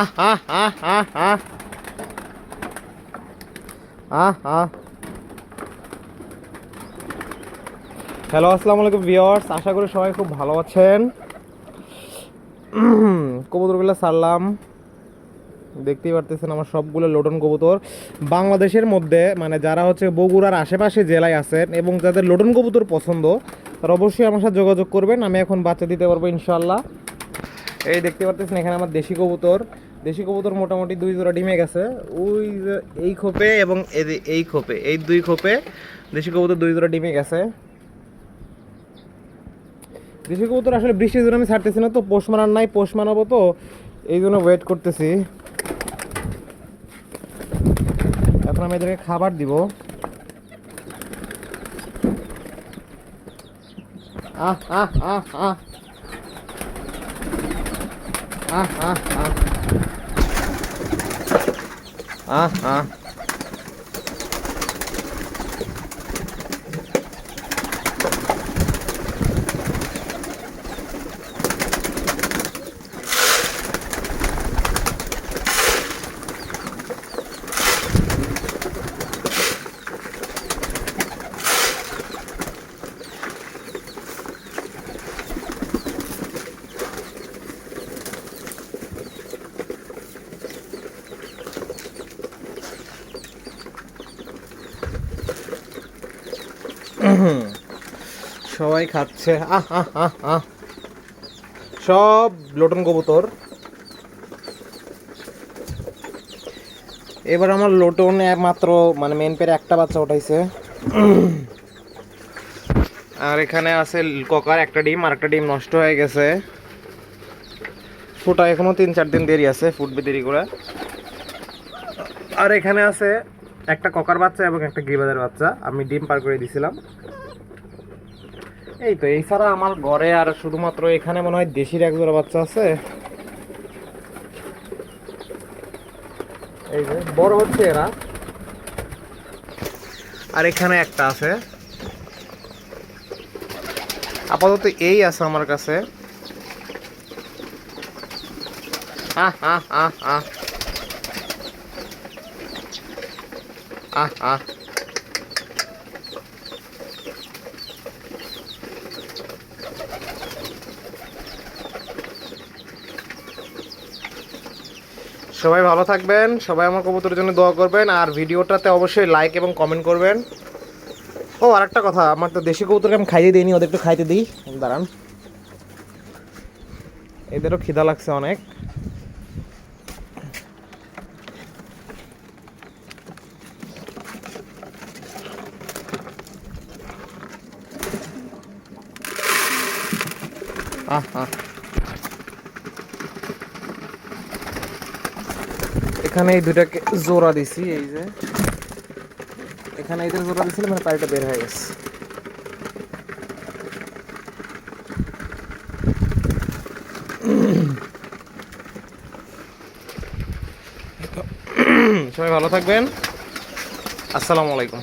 আহ hello আসসালামু আলাইকুম viewers আশা করি সবাই খুব ভালো আছেন। কবুতরগুলো সারলাম। দেখতেই পারতেছেন আমার সবগুলো লোটন কবুতর। বাংলাদেশের মধ্যে মানে যারা হচ্ছে বগুড়ার আশেপাশে জেলায় আছেন এবং যাদের লোটন কবুতর পছন্দ, তারা অবশ্যই আমার সাথে যোগাযোগ করবেন। আমি এখন বাচ্চা দিতে পারব ইনশাল্লাহ এই দেখতে পারতেছেন এখানে আমার দেশি কবুতর। দেশি কবুতর মোটামুটি দুই জোড়া ডিমে গেছে ওই এই খোপে এবং এই খোপে, এই দুই খোপে দেশি কবুতর দুই জোড়া ডিমে গেছে দেশি কবুতর আসলে বৃষ্টির জন্য আমি ছাড়তেছি না তো, পোষ মারার নাই, পোষ মানাবো তো, এই জন্য ওয়েট করতেছি। এখন আমি এদেরকে খাবার দিব। আহ আহ আহ আহ। 啊啊啊。啊啊。সবাই খাচ্ছে। আহ সব লোটন কবুতর। এবার আমার লোটন মাত্র মানে মেন পেরে একটা বাচ্চা উঠাইছে। আর এখানে আছে ককার একটা ডিম, আর একটা ডিম নষ্ট হয়ে গেছে। ফুটা এখনও তিন চার দিন দেরি আছে, ফুটবে দেরি করে। আর এখানে আছে একটা ককার বাচ্চা এবং একটা গিরিবাজার বাচ্চা। আমি ডিম পার করে দিছিলাম। এই তো, এই ছাড়া আমার ঘরে আর শুধুমাত্র এখানে মনে হয় দেশির এক জোড়া বাচ্চা আছে। এই যে, বড় হচ্ছে এরা। আর এখানে একটা আছে। আপাতত এই আছে আমার কাছে। আহ আহ আহ আহ। আহ আহ সবাই ভালো থাকবেন, সবাই আমার কবুতরের জন্য দোয়া করবেন, আর ভিডিওটাতে অবশ্যই লাইক এবং কমেন্ট করবেন। ও আর একটা কথা, আমার তো দেশি কবুতরকে আমি খাইয়ে দিইনি ওদের একটু খাইতে দিই। দাঁড়ান। এদেরও খিদা লাগছে অনেক। এখানে এই দুটাকে জোড়া দিছি, এই যে। এখানে এদের জোড়া দিছিল মানে পাড়িটা বের হয়ে গেছে। সবাই ভালো থাকবেন। আসসালামু আলাইকুম।